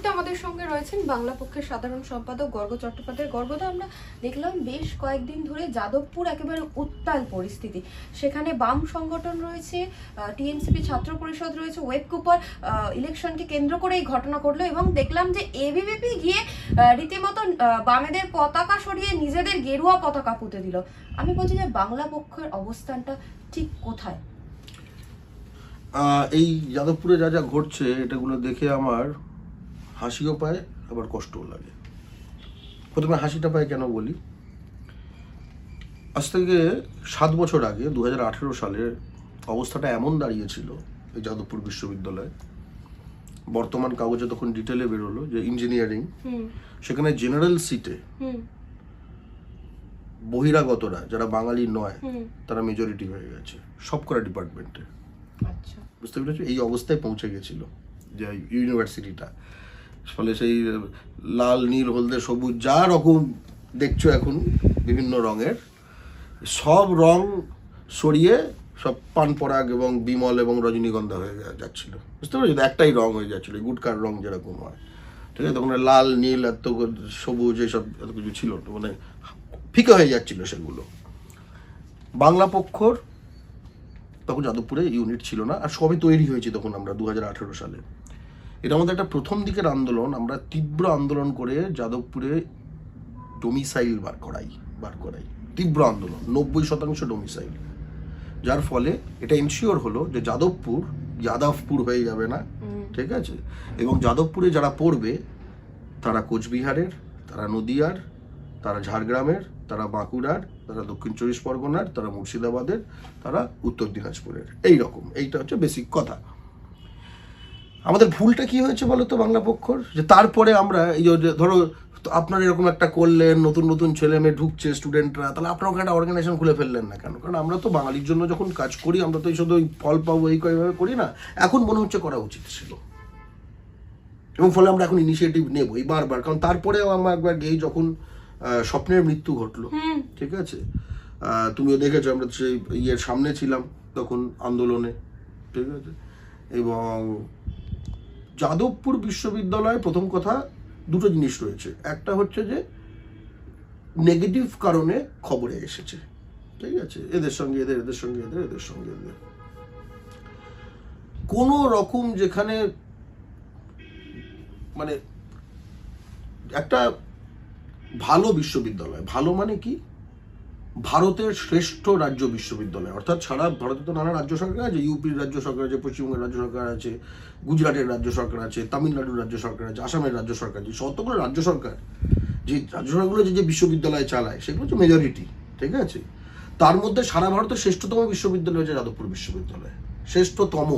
মুহূর্তে আমাদের সঙ্গে রয়েছেন বাংলা পক্ষের সাধারণ সম্পাদক গর্গ চট্টোপাধ্যায়। গর্গদা আমরা দেখলাম বেশ কয়েকদিন ধরে যাদবপুর একেবারে উত্তাল পরিস্থিতি। সেখানে বাম সংগঠন রয়েছে টিএমসিপি ছাত্র পরিষদ রয়েছে ওয়েব কুপার ইলেকশনকে কেন্দ্র করে এই ঘটনা ঘটলো এবং দেখলাম যে এবিভিপি গিয়ে রীতিমতো বামেদের পতাকা সরিয়ে নিজেদের গেরুয়া পতাকা পুঁতে দিল। আমি বলছি যে বাংলা পক্ষের অবস্থানটা ঠিক কোথায়? এই যাদবপুরে যা যা ঘটছে, এটাগুলো দেখে আমার হাসিও পায় আবার কষ্টও লাগে। প্রথমে হাসিটা পায় কেন বলি? আজ থেকে সাত বছর আগে দু সালে অবস্থাটা এমন দাঁড়িয়েছিল এই যাদবপুর বিশ্ববিদ্যালয়ে। বর্তমান কাগজে তখন ডিটেলে বেরোলো যে ইঞ্জিনিয়ারিং সেখানে জেনারেল সিটে বহিরাগতরা যারা বাঙালি নয় তারা মেজরিটি হয়ে গেছে সব করা ডিপার্টমেন্টে আচ্ছা। বুঝতে পেরেছ? এই অবস্থায় পৌঁছে গেছিল যে ইউনিভার্সিটিটা ফলে সেই লাল, নীল, হলদে, সবুজ, যা রকম দেখছ এখন, বিভিন্ন রঙের, সব রং সরিয়ে সব পান পরাগ এবং বিমল এবং রজনীগন্ধা হয়ে যাচ্ছিল। বুঝতে পেরেছ? একটাই রং হয়ে যাচ্ছিল গুটকার রং যেরকম হয়। ঠিক আছে? তখন লাল, নীল, এত সবুজ, এইসব এত কিছু ছিল মানে ফিকে হয়ে যাচ্ছিল সেগুলো। বাংলা পক্ষর তখন যাদবপুরে ইউনিট ছিল না, আর সবই তৈরি হয়েছে তখন আমরা দু হাজার আঠেরো সালে। এটা আমাদের একটা প্রথম দিকের আন্দোলন আমরা তীব্র আন্দোলন করে যাদবপুরে ডোমিসাইল বার করাই বার করাই। তীব্র আন্দোলন নব্বই শতাংশ ডোমিসাইল যার ফলে এটা এনশিওর হলো যে যাদবপুর যাদবপুর হয়ে যাবে না ঠিক আছে? এবং যাদবপুরে যারা পড়বে তারা কোচবিহারের তারা নদিয়ার তারা ঝাড়গ্রামের তারা বাঁকুড়ার তারা দক্ষিণ চব্বিশ পরগনার তারা মুর্শিদাবাদের তারা উত্তর দিনাজপুরের। এই রকম এইটা হচ্ছে বেসিক কথা। আমাদের ভুলটা কি হয়েছে বলো তো বাংলা পক্ষর? যে তারপরে আমরা এই যে ধরো আপনারা এরকম একটা করলেন নতুন নতুন ছেলে মেয়ে ঢুকছে স্টুডেন্টরা তাহলে আপনারা ওখানে একটা অর্গানাইজেশন খুলে ফেললেন না কেন? কারণ আমরা তো বাঙালির জন্য যখন কাজ করি আমরা তো এই শুধু ওই ফল পাবো এই কয়ভাবে করি না। এখন মনে হচ্ছে করা উচিত ছিল। এবং ফলে আমরা এখন ইনিশিয়েটিভ নেব এই বারবার। কারণ তারপরেও আমরা একবার গিয়ে যখন স্বপ্নের মৃত্যু ঘটলো ঠিক আছে? তুমিও দেখেছ আমরা সেই ইয়ের সামনে ছিলাম তখন আন্দোলনে ঠিক আছে? এবং যাদবপুর বিশ্ববিদ্যালয়ে প্রথম কথা দুটো জিনিস রয়েছে। একটা হচ্ছে যে নেগেটিভ কারণে খবরে এসেছে। ঠিক আছে? এদের সঙ্গে এদের এদের সঙ্গে এদের এদের সঙ্গে এদের। কোনো রকম যেখানে মানে একটা ভালো বিশ্ববিদ্যালয়, ভালো মানে কি? ভারতের শ্রেষ্ঠ রাজ্য বিশ্ববিদ্যালয়। অর্থাৎ সারা ভারতে তো নানা রাজ্য সরকার আছে, ইউপির রাজ্য সরকার আছে, পশ্চিমবঙ্গের রাজ্য সরকার আছে, গুজরাটের রাজ্য সরকার আছে, তামিলনাড়ুর রাজ্য সরকার আছে, আসামের রাজ্য সরকার আছে শতগুলো রাজ্য সরকার। যে রাজ্য সরকারগুলো যে যে বিশ্ববিদ্যালয় চালায়, সেগুলো হচ্ছে মেজরিটি ঠিক আছে? তার মধ্যে সারা ভারতের শ্রেষ্ঠতম বিশ্ববিদ্যালয় হচ্ছে যাদবপুর বিশ্ববিদ্যালয়, শ্রেষ্ঠতম,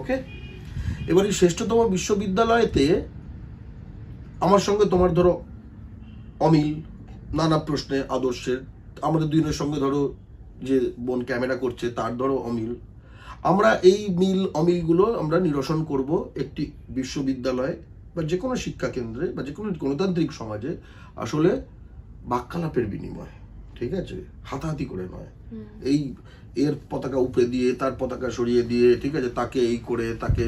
ওকে? এবার এই শ্রেষ্ঠতম বিশ্ববিদ্যালয়তে আমার সঙ্গে তোমার ধরো অমিল, নানা প্রশ্নে, আদর্শের আমাদের দুজনের সঙ্গে ধরো যে বোন ক্যামেরা করছে তার ধরো অমিল। আমরা এই মিল অমিলগুলো আমরা নিরসন করব একটি বিশ্ববিদ্যালয়ে বা যে কোনো শিক্ষা কেন্দ্রে বা যে কোনো গণতান্ত্রিক সমাজে। আসলে বাক্যালাপের বিনিময় ঠিক আছে? হাতাহাতি করে নয়। এই এর পতাকা উপরে দিয়ে তার পতাকা সরিয়ে দিয়ে ঠিক আছে? তাকে এই করে তাকে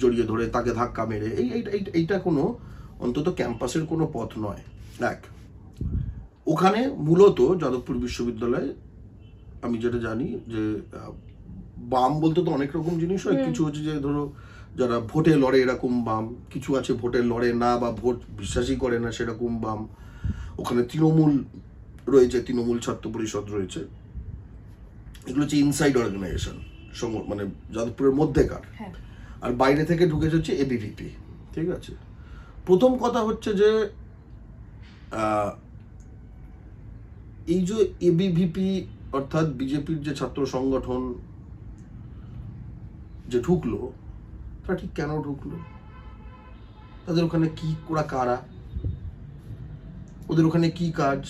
জড়িয়ে ধরে তাকে ধাক্কা মেরে। এই- এইটা কোনো অন্তত ক্যাম্পাসের কোনো পথ নয়। এক ওখানে মূলত যাদবপুর বিশ্ববিদ্যালয়ে আমি যেটা জানি যে বাম বলতে তো অনেক রকম জিনিস হয়। কিছু হচ্ছে যে ধরো যারা ভোটে লড়ে এরকম বাম কিছু আছে ভোটে লড়ে না বা ভোট বিশ্বাসই করে না সেরকম বাম। ওখানে তৃণমূল রয়েছে তৃণমূল ছাত্র পরিষদ রয়েছে। এগুলো হচ্ছে ইনসাইড অর্গানাইজেশন মানে যাদবপুরের মধ্যেকার। হ্যাঁ। আর বাইরে থেকে ঢুকেছে হচ্ছে এবিভিপি ঠিক আছে? প্রথম কথা হচ্ছে যে এই যে এবিভিপি অর্থাৎ বিজেপির যে ছাত্র সংগঠন যে ঢুকলো, তারা ঠিক কেন ঢুকলো? তাদের ওখানে কি, ওরা কারা? ওদের ওখানে কি কাজ?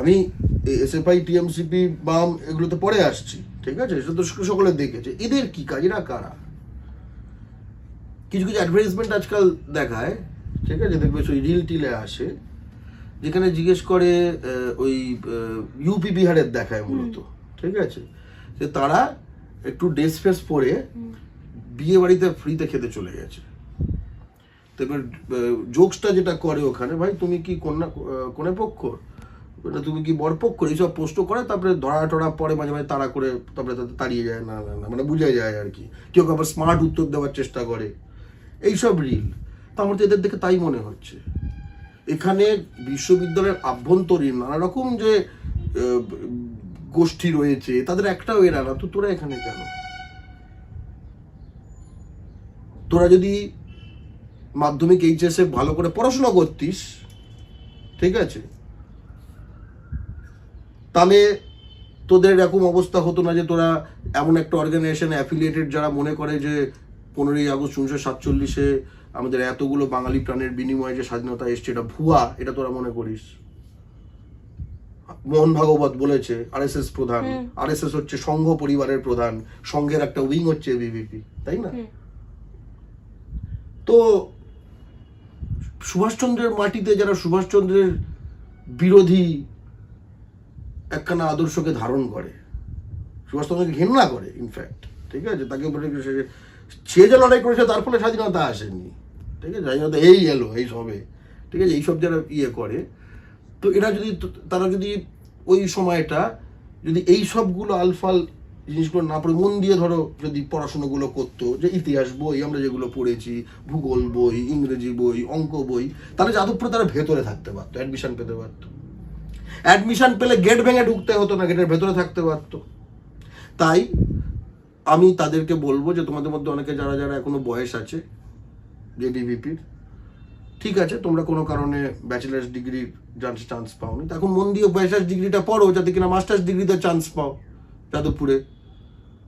আমি এসএফআই টিএমসিপি বাম এগুলোতে পরে আসছি, ঠিক আছে? সেটা তো সকলে দেখেছে। এদের কি কাজ? এরা কারা? কিছু কিছু অ্যাডভার্টাইজমেন্ট আজকাল দেখায়, ঠিক আছে? দেখবে ওই রিল টিলে আসে। যেখানে জিজ্ঞেস করে ওই ইউপি বিহারের দেখায় মূলত ঠিক আছে? যে তারা একটু ড্রেস ফ্রেস পরে বিয়ে বাড়িতে ফ্রিতে খেতে চলে গেছে। তো এবার জোকসটা যেটা করে ওখানে ভাই তুমি কি কন্যা কনে পক্ষ? এটা তুমি কি বরপক্ষ এইসব পোস্ট করে তারপরে ধরা টরা পরে মাঝে মাঝে তাড়া করে তারপরে তাদের তাড়িয়ে যায় না না না। মানে বুঝে যায় আর কি। কেউ আবার স্মার্ট উত্তর দেওয়ার চেষ্টা করে। এইসব রিল তার মধ্যে এদের দেখে তাই মনে হচ্ছে। এখানে বিশ্ববিদ্যালয়ের আভ্যন্তরীণ নানা রকম যে গোষ্ঠী রয়েছে, তাদের একটাও এরা না। তো তোরা এখানে কেন? তোরা যদি মাধ্যমিক এইচএসে ভালো করে পড়াশোনা করতিস, ঠিক আছে? তাহলে তোদের এরকম অবস্থা হতো না যে, তোরা এমন একটা অর্গানাইজেশন অ্যাফিলিয়েটেড যারা মনে করে যে, পনেরোই আগস্ট উনিশশো সাতচল্লিশে আমাদের এতগুলো বাঙালি প্রাণের বিনিময়ে যে স্বাধীনতা এসছে এটা ভুয়া এটা তোরা মনে করিস। মোহন ভাগবত বলেছে আরএসএস প্রধান। হুম। আরএসএস হচ্ছে সংঘ পরিবারের প্রধান। সংঘের একটা উইং হচ্ছে বিবিপি তাই না। তো সুভাষচন্দ্রের মাটিতে যারা সুভাষচন্দ্রের বিরোধী একখানা আদর্শকে ধারণ করে সুভাষচন্দ্রকে ঘেন্না করে ইনফ্যাক্ট ঠিক আছে? তাকে বলে সে- যে লড়াই করেছে, তার ফলে স্বাধীনতা আসেনি। ঠিক আছে? স্বাধীনতা এই এলো, এই সবে। ঠিক আছে? এইসব যারা ইয়ে করে, তো এরা যদি তারা যদি ওই সময়টা যদি এই সবগুলো আলফাল জিনিসগুলো না পড়ে, মন দিয়ে ধরো যদি পড়াশোনাগুলো করতো, যে ইতিহাস বই, আমরা যেগুলো পড়েছি, ভূগোল বই, ইংরেজি বই, অঙ্ক বই, তাহলে যাদবপুরে তারা ভেতরে থাকতে পারতো অ্যাডমিশন পেতে পারতো। অ্যাডমিশন পেলে গেট ভেঙে ঢুকতে হতো না গেটের ভেতরে থাকতে পারতো। তাই আমি তাদেরকে বলব যে তোমাদের মধ্যে অনেকে যারা যারা এখনও বয়স আছে জেডিভিপির ঠিক আছে তোমরা কোনো কারণে ব্যাচেলার্স ডিগ্রির চান্স চান্স পাওনি। তো এখন মন দিয়ে ব্যাচেলার্স ডিগ্রিটা পড়ো যাতে কিনা মাস্টার্স ডিগ্রিতে চান্স পাও যাদবপুরে।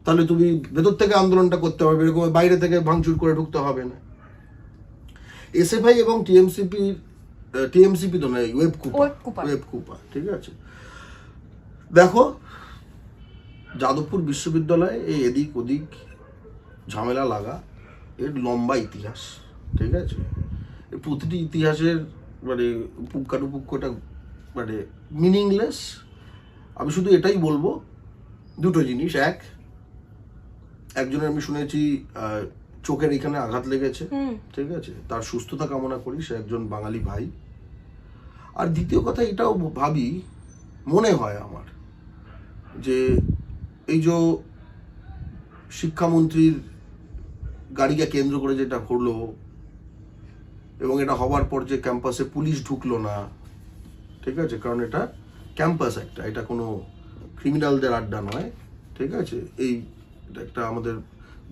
তাহলে তুমি ভেতর থেকে আন্দোলনটা করতে হবে এরকম বাইরে থেকে ভাঙচুর করে ঢুকতে হবে না। এসএফআই এবং টিএমসিপি টিএমসিপি তো নয় ওয়েব কুপা। ওয়েব কুপা ঠিক আছে। দেখো যাদবপুর বিশ্ববিদ্যালয়ে এই এদিক ওদিক ঝামেলা লাগা এর লম্বা ইতিহাস ঠিক আছে? প্রতিটি ইতিহাসের মানে পুঙ্খানুপুঙ্খটা মানে মিনিংলেস আমি শুধু এটাই বলব দুটো জিনিস। এক একজনের আমি শুনেছি চোখের এখানে আঘাত লেগেছে ঠিক আছে? তার সুস্থতা কামনা করি সে একজন বাঙালি ভাই। আর দ্বিতীয় কথা এটাও ভাবি মনে হয় আমার যে এই যে শিক্ষামন্ত্রীর গাড়িকে কেন্দ্র করে যেটা হলো এবং এটা হওয়ার পর যে ক্যাম্পাসে পুলিশ ঢুকলো না, ঠিক আছে? কারণ এটা ক্যাম্পাস একটা, এটা কোনো ক্রিমিনালদের আড্ডা নয়, ঠিক আছে? এই একটা আমাদের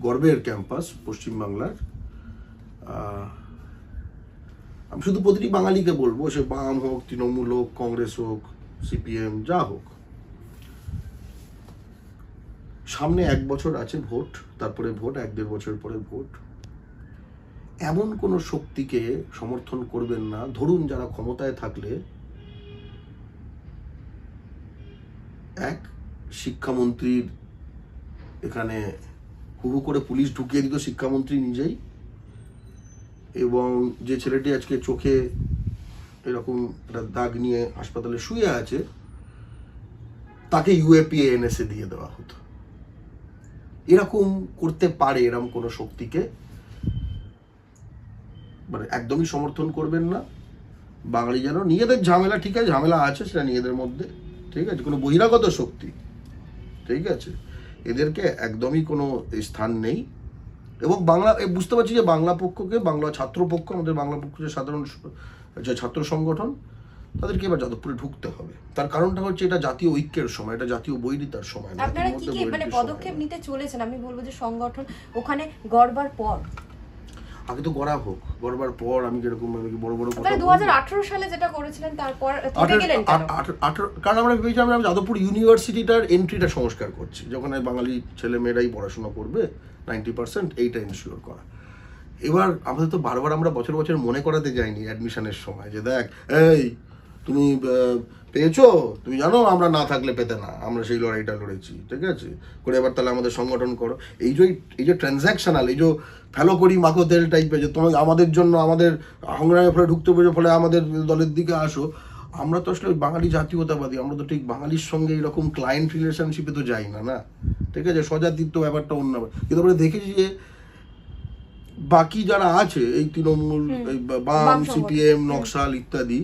গর্বের ক্যাম্পাস পশ্চিমবাংলার। আমি শুধু প্রতিটি বাঙালিকে বলব, সে বাম হোক, তৃণমূল হোক, কংগ্রেস হোক, সিপিএম, যা হোক। সামনে এক বছর আছে ভোট, তারপরে ভোট, এক দেড় বছর পরে ভোট। এমন কোনো শক্তিকে সমর্থন করবেন না। ধরুন যারা ক্ষমতায় থাকলে, এক, শিক্ষামন্ত্রীর এখানে হু হু করে পুলিশ ঢুকিয়ে দিত শিক্ষামন্ত্রী নিজেই, এবং যে ছেলেটি আজকে চোখে এরকম একটা দাগ নিয়ে হাসপাতালে শুয়ে আছে, তাকে ইউএপিএ, এনএসএ দিয়ে দেওয়া হতো। এরকম করতে পারে এরকম কোনো শক্তিকে মানে একদমই সমর্থন করবেন না। বাঙালি যেন, নিজেদের ঝামেলা ঠিক আছে, ঝামেলা আছে সেটা নিজেদের মধ্যে, ঠিক আছে? কোনো বহিরাগত শক্তি, ঠিক আছে? এদেরকে একদমই কোনো স্থান নেই। এবং বাংলা বুঝতে পারছি যে বাংলা পক্ষকে, বাংলা ছাত্র পক্ষ আমাদের বাংলা পক্ষ যে সাধারণ যে ছাত্র সংগঠন তাদেরকে এবার যাদবপুরে ঢুকতে হবে। তার কারণটা হচ্ছে এটা জাতীয় ঐক্যের সময় এটা জাতীয় বৈরিতার সময় আপনারা কি কি মানে পদক্ষেপ নিতে চলেছেন? আমি বলব যে সংগঠন ওখানে গড়বার পর। আগে তো গড়া হোক গড়বার পর আমি যেরকম আমি বড় বড় কথা দু সালে যেটা করেছিলেন তারপর গেলেন কারণ আমরা ভেবেছিলাম আমরা যাদবপুর ইউনিভার্সিটিটার এন্ট্রিটা সংস্কার করছি যখন বাঙালি ছেলে মেয়েরাই পড়াশোনা করবে নাইনটি পার্সেন্ট এইটা ইনশিওর করা। এবার আমাদের তো বারবার আমরা বছর বছর মনে করাতে যাইনি অ্যাডমিশনের সময় যে দেখ এই তুমি পেয়েছ? তুমি জানো আমরা না থাকলে পেতে না। আমরা সেই লড়াইটা লড়েছি ঠিক আছে? করে এবার তাহলে আমাদের সংগঠন করো। এই যে এই যে ট্রানজ্যাকশনাল এই যে ফেলো করি মাখো তেল টাইপের যে তোমার আমাদের জন্য আমাদের সংগ্রামের ফলে ঢুকতে পেরেছ ফলে আমাদের দলের দিকে আসো। আমরা তো আসলে ওই বাঙালি জাতীয়তাবাদী আমরা তো ঠিক বাঙালির সঙ্গে এরকম ক্লায়েন্ট রিলেশনশিপে তো যাই না না? ঠিক আছে? স্বজাতিত্ব ব্যাপারটা অন্য। কিন্তু আমরা দেখেছি যে বাকি যারা আছে এই তৃণমূল বাম সিপিএম নকশাল ইত্যাদি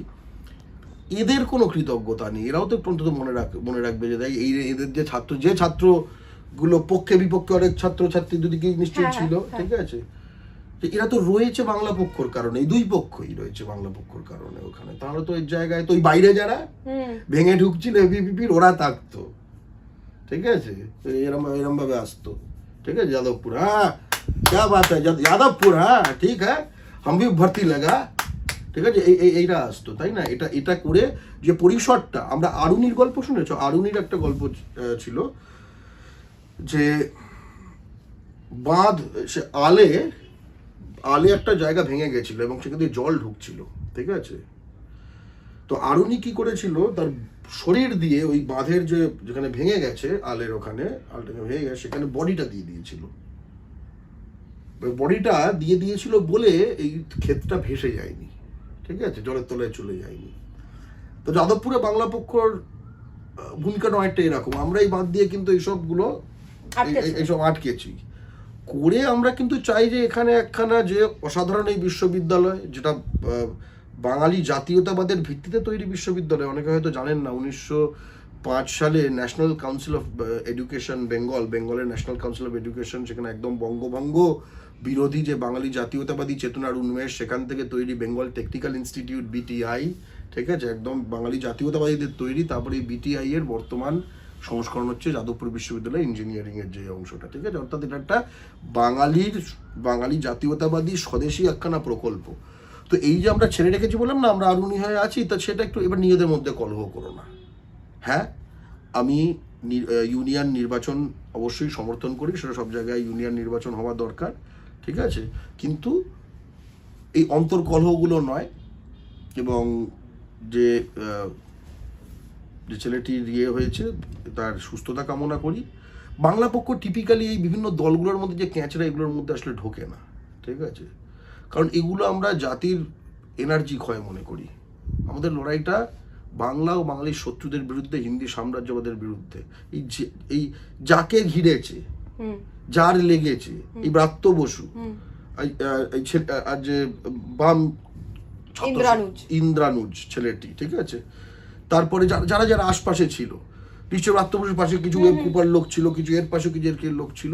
এদের কোনো কৃতজ্ঞতা নেই এরাও তো একটু অন্তত মনে রাখ মনে রাখবে যে দেখ এই এদের যে ছাত্র যে ছাত্রগুলো পক্ষে বিপক্ষে অনেক ছাত্র ছাত্রী দুদিকে নিশ্চয়ই হ্যাঁ, ছিল হ্যাঁ। ঠিক আছে যে এরা তো রয়েছে বাংলা পক্ষর কারণে এই দুই পক্ষই রয়েছে বাংলা পক্ষর কারণে ওখানে তাহলে তো এই জায়গায় তো ওই বাইরে যারা হুম ভেঙে ঢুকছিল এবিপিপির ওরা থাকতো ঠিক আছে তো এরম এরম ভাবে আসতো ঠিক আছে যাদবপুর হ্যাঁ क्या बात है যাদ- যাদবপুর হ্যাঁ ঠিক হ্যাঁ हम भी भर्ती लगा ঠিক আছে? এই, এই- এইটা আসতো, তাই না? এটা এটা করে যে পরিসরটা, আমরা আরুনির গল্প শুনেছ? আরুনির একটা গল্প ছিল যে বাঁধ, সে আলে আলে একটা জায়গা ভেঙে গেছিল এবং সেখান থেকে জল ঢুকছিল, ঠিক আছে? তো আরুনি কি করেছিল? তার শরীর দিয়ে ওই বাঁধের যে, যেখানে ভেঙে গেছে আলের ওখানে, আলটা ভেঙে গেছে, সেখানে বডিটা দিয়ে দিয়েছিল। বডিটা দিয়ে দিয়েছিল বলে এই ক্ষেতটা ভেসে যায়নি। ঠিক আছে জলের তলায় চলে যায়নি। তো যাদবপুরে বাংলা পক্ষর ভূমিকাটা অনেকটা এরকম। আমরা এই বাঁধ দিয়ে কিন্তু এইসবগুলো এইসব আটকেছি। করে আমরা কিন্তু চাই যে এখানে একখানা যে অসাধারণ এই বিশ্ববিদ্যালয় যেটা বাঙালি জাতীয়তাবাদের ভিত্তিতে তৈরি বিশ্ববিদ্যালয়। অনেকে হয়তো জানেন না উনিশশো পাঁচ সালে national council of education Bengal বেঙ্গলের ন্যাশনাল কাউন্সিল অফ এডুকেশন সেখানে একদম বঙ্গভঙ্গ বিরোধী যে বাঙালি জাতীয়তাবাদী চেতনার উন্মেষ, সেখান থেকে তৈরি বেঙ্গল টেকনিক্যাল ইনস্টিটিউট, বিটিআই, ঠিক আছে? একদম বাঙালি জাতীয়তাবাদীদের তৈরি, তারপরে বিটিআই এর বর্তমান সংস্করণ হচ্ছে যাদবপুর বিশ্ববিদ্যালয় ইঞ্জিনিয়ারিং এর যে অংশটা, ঠিক আছে? অর্থাৎ এটা একটা বাঙালির, বাঙালি জাতীয়তাবাদী স্বদেশী একখানা প্রকল্প। তো এই যে আমরা ছেড়ে রেখেছি বললাম না, আমরা আরুনি হয়ে আছি, তা সেটা একটু এবার নিজেদের মধ্যে কলহ করো না। হ্যাঁ? আমি ইউনিয়ন নির্বাচন অবশ্যই সমর্থন করি, সেটা সব জায়গায় ইউনিয়ন নির্বাচন হওয়া দরকার। ঠিক আছে? কিন্তু এই অন্তর্কলহগুলো নয় এবং যে যে ছেলেটির ইয়ে হয়েছে, তার সুস্থতা কামনা করি। বাংলা পক্ষ টিপিক্যালি এই বিভিন্ন দলগুলোর মধ্যে যে ক্যাঁচড়া, এগুলোর মধ্যে আসলে ঢোকে না, ঠিক আছে? কারণ এগুলো আমরা জাতির এনার্জি ক্ষয় মনে করি। আমাদের লড়াইটা বাংলা ও বাঙালির শত্রুদের বিরুদ্ধে, হিন্দি সাম্রাজ্যবাদের বিরুদ্ধে। এই এই যাকে ঘিরেছে যার লেগেছে এই ব্রাত্য বসু আর যে বাম ইন্দ্রানুজ। ছেলেটি ঠিক আছে? তারপরে যারা যারা আশপাশে ছিল নিশ্চয় আত্মবসুর পাশে কিছু ওয়েব কুপার লোক ছিল কিছু এর পাশে কিছু এর লোক ছিল।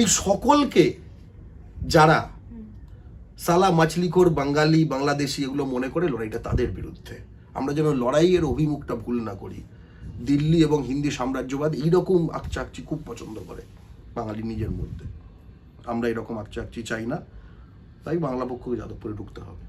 এই সকলকে যারা সালা মাছলিখোর বাঙালি বাংলাদেশি এগুলো মনে করে লড়াইটা তাদের বিরুদ্ধে। আমরা যেন লড়াইয়ের অভিমুখটা ভুল না করি। দিল্লি এবং হিন্দি সাম্রাজ্যবাদ এইরকম আকচাকচি খুব পছন্দ করে বাঙালি নিজের মধ্যে। আমরা এরকম আকচাকচি চাই না। তাই বাংলা পক্ষকে যাদবপুরে ঢুকতে হবে।